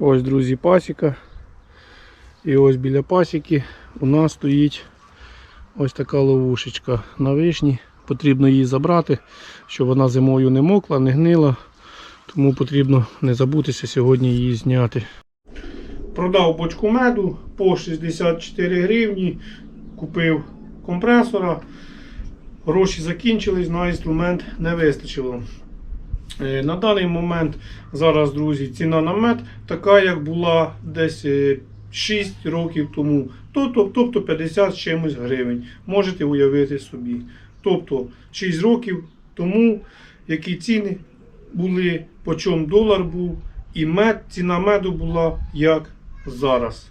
Ось, друзі, пасіка. І ось біля пасіки у нас стоїть ось така ловушечка на вишні. Потрібно її забрати, щоб вона зимою не мокла, не гнила. Тому потрібно не забутися сьогодні її зняти. Продав бочку меду по 64 гривні. Купив компресора. Гроші закінчились, на інструмент не вистачило. Е, На даний момент зараз, друзі, ціна на мед така, як була десь е, 6 років тому. Тобто, тобто 50 з чимось гривень. Можете уявити собі. Тобто 6 років тому, які ціни були, по чому долар був, і мед, ціна меду була як зараз.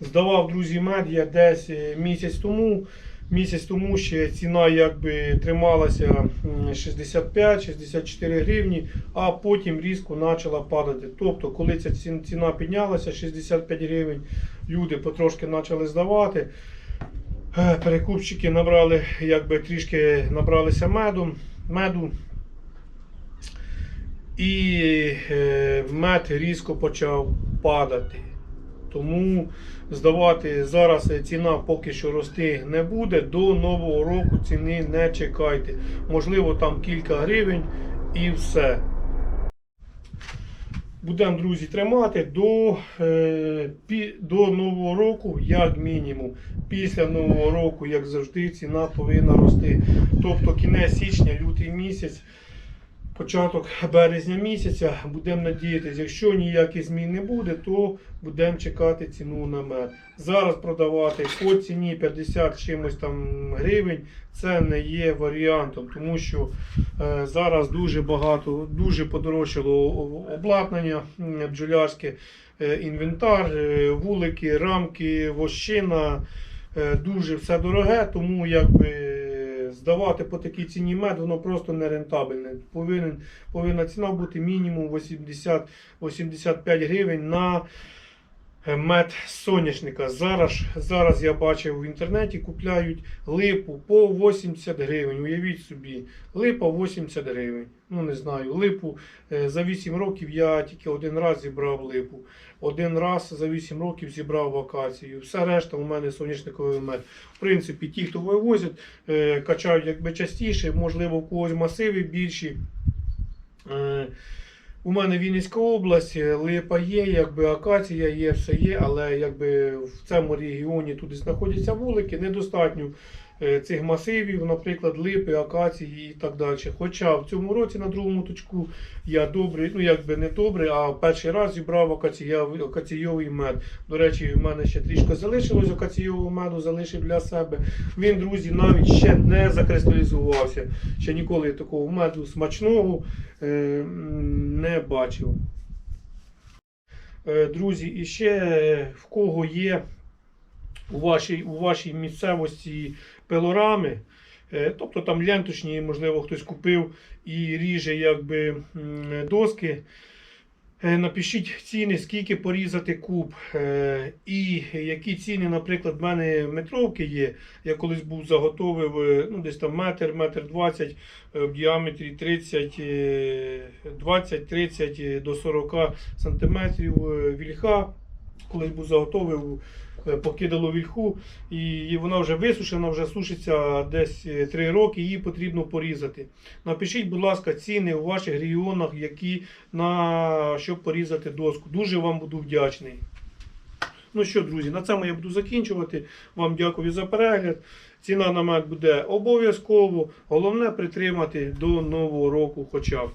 Здавав, друзі, мед я десь е, місяць тому. Місяць тому ще ціна якби трималася 65-64 гривні, а потім різко почала падати. Тобто, коли ця ціна піднялася 65 гривень, люди потрошки почали здавати. Е, Перекупщики набрали, якби трішки набралися меду, меду. І е, мед різко почав падати. Тому здавати зараз ціна поки що рости не буде. До нового року ціни не чекайте. Можливо, там кілька гривень і все. Будемо, друзі, тримати до, е, до нового року, як мінімум. Після нового року, як завжди, ціна повинна рости. Тобто кінець січня, лютий місяць, початок березня місяця будемо надіятися, якщо ніяких змін не буде, то будемо чекати ціну на мед. Зараз продавати по ціні 50 чимось там гривень це не є варіантом, тому що е, зараз дуже багато, дуже подорожчало обладнання бджолярське, е, інвентар, е, вулики, рамки, вощина. Дуже все дороге, тому якби здавати по такій ціні мед, воно просто не рентабельне. Повинен, повинна ціна бути мінімум 80-85 гривень на мед соняшника. Зараз, зараз я бачив в інтернеті, купляють липу по 80 гривень. Уявіть собі, липа 80 гривень. Ну не знаю, липу е, за 8 років я тільки один раз зібрав липу. Один раз за 8 років зібрав акацію. Все решта у мене соняшниковий мед. В принципі, ті, хто вивозять, е, качають якби частіше, можливо, у когось масиви більші. У мене Вінницька область, е, липа є, якби акація є, все є, але якби в цьому регіоні туди знаходяться вулики, недостатньо цих масивів, наприклад, липи, акації і так далі. Хоча в цьому році на другому точку я добрий, ну якби не добрий, а перший раз зібрав акаційовий мед. До речі, в мене ще трішки залишилось акаційового меду, залишив для себе. Він, друзі, навіть ще не закристалізувався. Ще ніколи такого меду смачного е, не бачив. Е, Друзі, і ще е, в кого є у вашій, у вашій місцевості пилорами, е, тобто там ленточні, можливо, хтось купив і ріже якби доски. Е, Напишіть ціни, скільки порізати куб, е, і які ціни, наприклад, в мене метровки є. Я колись був заготовив ну, десь там метр, метр 20 е, в діаметрі 30, е, 20-30 до 40 сантиметрів вільха. Колись був заготовив, покидало вільху, і вона вже висушена, вже сушиться десь 3 роки, її потрібно порізати. Напишіть, будь ласка, ціни у ваших регіонах, які на щоб порізати доску. Дуже вам буду вдячний. Ну що, друзі, на цьому я буду закінчувати. Вам дякую за перегляд. Ціна на мед буде обов'язково. Головне притримати до нового року хоча б.